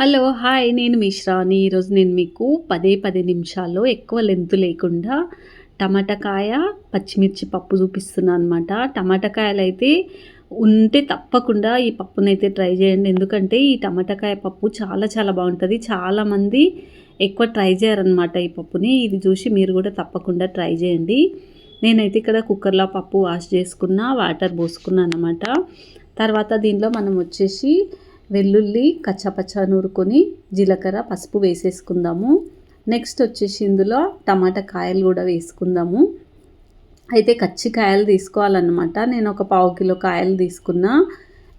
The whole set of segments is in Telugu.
హలో హాయ్ నేను మిశ్రాని ఈరోజు నేను మీకు పదే పది నిమిషాల్లో ఎక్కువ లెంత్ లేకుండా టమాటకాయ పచ్చిమిర్చి పప్పు చూపిస్తున్నాను అనమాట టమాటకాయలు అయితే ఉంటే తప్పకుండా ఈ పప్పునైతే ట్రై చేయండి. ఎందుకంటే ఈ టమాటాకాయ పప్పు చాలా చాలా బాగుంటుంది. చాలామంది ఎక్కువ ట్రై చేయరనమాట ఈ పప్పుని. ఇది చూసి మీరు కూడా తప్పకుండా ట్రై చేయండి. నేనైతే ఇక్కడ కుక్కర్లో పప్పు వాష్ చేసుకున్న వాటర్ పోసుకున్నాను అనమాట తర్వాత దీనిలో మనం వచ్చేసి వెల్లుల్లి కచ్చపచ్చ నూరుకొని జీలకర్ర పసుపు వేసేసుకుందాము. నెక్స్ట్ వచ్చేసి ఇందులో టమాటా కాయలు కూడా వేసుకుందాము. అయితే కచ్చి కాయలు తీసుకోవాలన్నమాట. నేను ఒక పావు కిలో కాయలు తీసుకున్నా.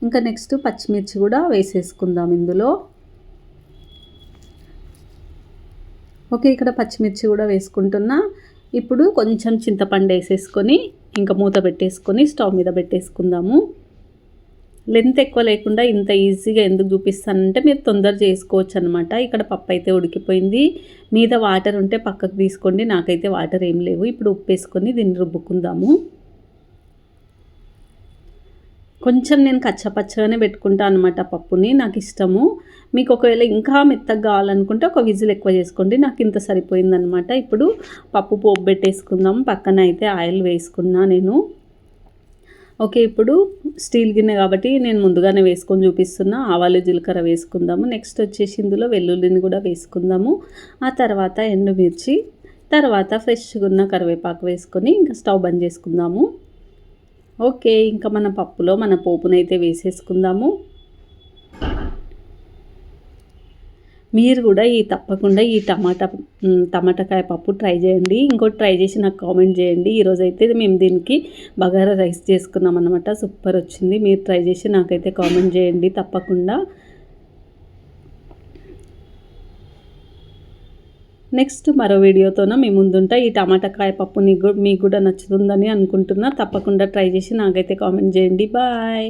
ఇంకా నెక్స్ట్ పచ్చిమిర్చి కూడా వేసేసుకుందాం ఇందులో. ఓకే ఇక్కడ పచ్చిమిర్చి కూడా వేసుకుంటున్నా. ఇప్పుడు కొంచెం చింతపండు వేసేసుకొని ఇంకా మూత పెట్టేసుకొని స్టవ్ మీద పెట్టేసుకుందాము. లెంత్ ఎక్కువ లేకుండా ఇంత ఈజీగా ఎందుకు చూపిస్తానంటే మీరు తొందర చేసుకోవచ్చు అనమాట ఇక్కడ పప్పు అయితే ఉడికిపోయింది. మీద వాటర్ ఉంటే పక్కకు తీసుకోండి. నాకైతే వాటర్ ఏం లేవు. ఇప్పుడు ఉప్పు వేసుకొని దీన్ని రుబ్బుకుందాము. కొంచెం నేను కచ్చపచ్చగానే పెట్టుకుంటాను అనమాట పప్పుని. నాకు ఇష్టము. మీకు ఒకవేళ ఇంకా మెత్తగా కావాలనుకుంటే ఒక విజిల్ ఎక్కువ చేసుకోండి. నాకు ఇంత సరిపోయిందనమాట ఇప్పుడు పప్పు పోపు పెట్టేసుకుందాం. పక్కన అయితే ఆయిల్ వేసుకున్నా నేను. ఓకే ఇప్పుడు స్టీల్ గిన్నె కాబట్టి నేను ముందుగానే వేసుకొని చూపిస్తున్నా. ఆవాలు జీలకర్ర వేసుకుందాము. నెక్స్ట్ వచ్చేసి ఇందులో వెల్లుల్లిని కూడా వేసుకుందాము. ఆ తర్వాత ఎండుమిర్చి తర్వాత ఫ్రెష్గా ఉన్న కరివేపాకు వేసుకొని ఇంకా స్టవ్ బంద్ చేసుకుందాము. ఓకే ఇంకా మన పప్పులో మన పోపునైతే వేసేసుకుందాము. మీరు కూడా ఈ తప్పకుండా ఈ టమాటా టమాటాకాయ పప్పు ట్రై చేయండి. ఇంకోటి ట్రై చేసి నాకు కామెంట్ చేయండి. ఈరోజు అయితే మేము దీనికి బగారా రైస్ చేసుకున్నాం అనమాట సూపర్ వచ్చింది. మీరు ట్రై చేసి నాకైతే కామెంట్ చేయండి తప్పకుండా. నెక్స్ట్ మరో వీడియోతోన మీ ముందుంటా. ఈ టమాటాకాయ పప్పు నీకు మీకు కూడా నచ్చుతుందని అనుకుంటున్నా. తప్పకుండా ట్రై చేసి నాకైతే కామెంట్ చేయండి. బాయ్.